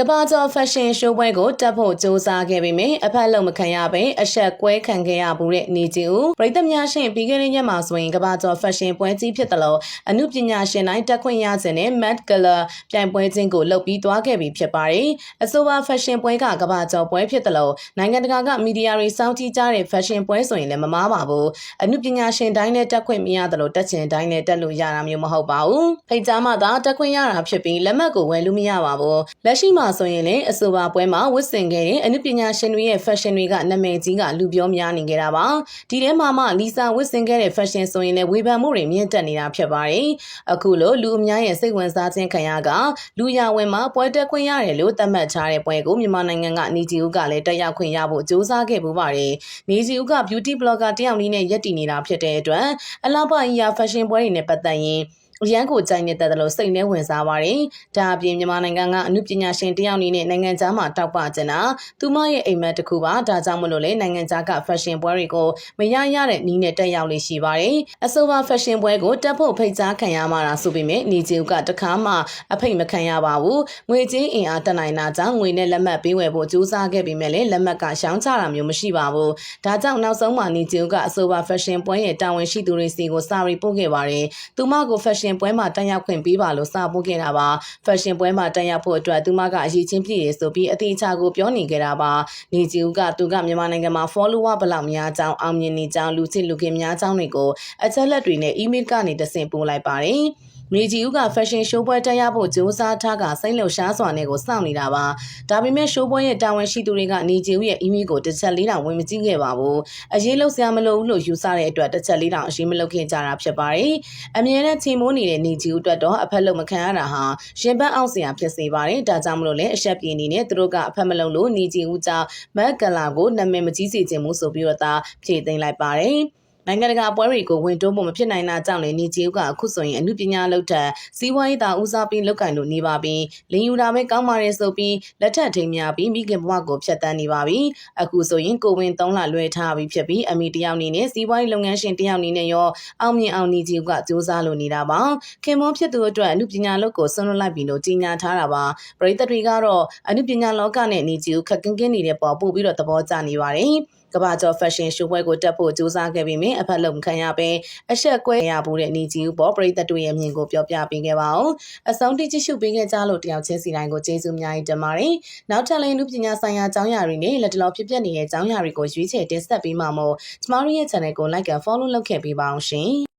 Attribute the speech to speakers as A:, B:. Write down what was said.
A: ကဘာကျော်ဖက်ရှင်ရှိုးပွဲကိုတက်ဖို့စ조사ခဲ့ပေမယ့်အဖက်လုံးမခံရဘဲအဆက်ကွဲခံခဲ့ရဘူးတဲ့နေကြီးဦးပြည်သက်များရှင်ပြီးခဲ့တဲ့ရက်မှာဆိုရင်ကဘာကျော်ဖက်ရှင်ပွဲကြီးဖြစ်တယ်လို့အမှုပညာရှင်တိုင်းတက်ခွင့်ရစဉ်နဲ့ Matt Color ပြိုင်ပွဲချင်းကိုလုပ်ပြီးသွားခဲ့ပြီဖြစ်ပါတယ်အဆိုပါဖက်ရှင်ပွဲကကဘာကျော်ပွဲဖြစ်တယ်လို့နိုင်ငံတကာကမီဒီယာတွေစောင့်ကြည့်ကြတဲ့ဖက်ရှင်ပွဲဆိုရင်လည်းမမားပါဘူးအမှုပညာရှင်တိုင်းနဲ့တက်ခွင့်မရတယ်လို့တက်ချင်တိုင်းနဲ့တက်လို့ရတာမျိုးမဟုတ်ပါဘူးဖိတ်ကြားမှသာတက်ခွင့်ရတာဖြစ်ပြီးလက်မှတ်ကိုဝယ်လို့မရပါဘူးလက်ရှိမှာဆိုရင်လည်းအဆိုပါပွဲမှာဝတ်ဆင်ခဲ့တဲ့အနုပညာရှင်တွေရဲ့ fashion တွေကနာမည်ကြီးကလူပြောများနေကြတာပါဒီထဲမှာမှလီဆာဝတ်ဆင်ခဲ့တဲ့ fashion ဆိုရင်လည်းဝေဖန်မှုတွေမြင့်တက်နေတာဖြစ်ပါတယ်အခုလိုလူအများရဲ့စိတ်ဝင်စားခြင်းခံရကလူရဝင်မှာပွဲတက်ခွင့်ရတယ်လို့သတ်မှတ်ထားတဲ့ပွဲကိုမြန်မာနိုင်ငံကနေဂျီဦးကလည်းတက်ရောက်ခွင့်ရဖို့ကြိုးစားခဲ့ပူပါတယ်နေဂျီဦးက beauty blogger တယောက်နည်းနဲ့ရက်တည်နေတာဖြစ်တဲ့အတွက်အလားပါအရာ fashion ပွဲတွေနဲ့ပတ်သက်ရင် ရန်ကိုကြိုက်နေတဲ့တယ်လို့စိတ်နဲ့ဝင်စားပါတယ်။ဒါအပြင်မြန်မာနိုင်ငံကအမှုပညာရှင်တယောက်အနေနဲ့နိုင်ငံခြားမှာတောက်ပကျင်တာသူမရဲ့အိမ်မက်တစ်ခုပါဒါကြောင့်မလို့လေနိုင်ငံခြားက fashion ပွဲတွေကိုမရရတဲ့နီးနဲ့တက်ရောက်လေးရှိပါတယ်။အဆိုပါ fashion ပွဲကိုတက်ဖို့ဖိတ်ကြားခံရမှာလားဆိုပေမဲ့နေကြီးကတခါမှအဖိတ်မခံရပါဘူး။ငွေချင်းအင်အားတက်နိုင်တာကြောင့်ငွေနဲ့လက်မှတ်ပေးဝယ်ဖို့ကြိုးစားခဲ့ပေမဲ့လည်းလက်မှတ်ကရှောင်းချတာမျိုးမရှိပါဘူး။ဒါကြောင့်နောက်ဆုံးမှာနေကြီးကအဆိုပါ fashion ပွဲရဲ့တာဝန်ရှိသူတွေစီကိုစာရီပို့ခဲ့ပါတယ်။သူမကို fashion ပွဲမှာတက်ရောက်ခွင့်ပေးပါလို့စာပို့ခဲ့တာပါ။ fashion ပွဲမှာတက်ရောက်ဖို့အတွက်သူမကအရေးချင်းပြည့်ရဆိုပြီးအသေးချာကိုပြောနေကြတာပါ။နေကြီးကသူကမြန်မာနိုင်ငံမှာ follower ဘလောက်များကြောင်းအောင်မြင်နေကြောင်းလူစစ်လူခင်များကြောင်းတွေကိုအချက်လက်တွေနဲ့ email ကနေတဆင့်ပို့လိုက်ပါတယ်။ မြေကြီးဦးက fashion show ပွဲတက်ရဖို့ကြိုးစားထားကစိတ်လှုပ်ရှားစွာနဲ့ကိုစောင့်နေတာပါ။ဒါပေမဲ့ show ပွဲရဲ့တာဝန်ရှိသူတွေကနေကြီးဦးရဲ့ email ကိုတစ်ချက်လေးတောင်ဝင်မကြည့်ခဲ့ပါဘူး။အရေးလို့ဆရာမလို့ဘူးလို့ယူဆတဲ့အတွက်တစ်ချက်လေးတောင်အရေးမလုပ်ခင်ကြတာဖြစ်ပါတယ်။အမြဲတမ်းချိန်မိုးနေတဲ့နေကြီးဦးအတွက်တော့အဖက်လုံးမခံရတာဟာရှင်ပန်းအောင်စရာဖြစ်စေပါတယ်။ဒါကြောင့်မလို့လည်းအဆက်ပြေနေနဲ့သူတို့ကအဖက်မလုံးလို့နေကြီးဦးကြောင့်မက်ကလာကိုနာမည်မကြီးစေခြင်းမှုဆိုပြီးတော့သာဖြည့်သိမ်းလိုက်ပါတယ်။ နိုင်ငံတကာပွဲတွေကိုဝင်တွန်းဖို့မဖြစ်နိုင်တာကြောင့်လည်းနေဂျီဦးကအခုဆိုရင်အမှုပညာလုပ်ထက်စီးပွားရေးသာဦးစားပေးလုပ်ကင်လို့နေပါပြီလင်းယူတာပဲကောင်းပါတယ်ဆိုပြီးလက်ထက်ထိန်များပြီးမိခင်ဘဝကိုဖျက်ဆီးနေပါပြီအခုဆိုရင်ကိုဝင်3လလွှဲထားပြီးဖြစ်ပြီးအမိတယောက်အနေနဲ့စီးပွားရေးလုပ်ငန်းရှင်တယောက်အနေနဲ့ရောအောင်မြင်အောင်နေဂျီဦးကစူးစမ်းလို့နေတာပါခင်မောဖြစ်သူအတွက်အမှုပညာလုပ်ကိုဆွံ့လွတ်လိုက်ပြီလို့ကြီးညာထားတာပါပရိသတ်တွေကတော့အမှုပညာလောကနဲ့နေဂျီဦးခက်ကင်းကင်းနေတဲ့ပေါ်ပို့ပြီးတော့သဘောကျနေပါတယ်ကဘာကျော် fashion show ပွဲကိုတက်ဖို့ကြိုးစားခဲ့ပြီးမြင်အဖက်လုံခံရပဲအဆက်ကွဲရဖို့တဲ့နေကြီးဦးပေါ်ပရိသတ်တို့ရဲ့မြင်ကိုပြောပြပေးခဲ့ပါအောင်အဆုံးတိကြည့်ရှုပေးခဲ့ကြလို့တယောက်ချင်းစီတိုင်းကိုကျေးဇူးများတင်ပါတယ်နောက်ထပ်လည်းလူပညာဆိုင်ရာအကြောင်းအရာတွေနဲ့လက်တလောဖြစ်ပျက်နေတဲ့အကြောင်းအရာတွေကိုရွေးချယ်တင်ဆက်ပေးမှာမို့ကျမတို့ရဲ့ channel ကို like and follow လုပ်ခဲ့ပေးပါအောင်ရှင်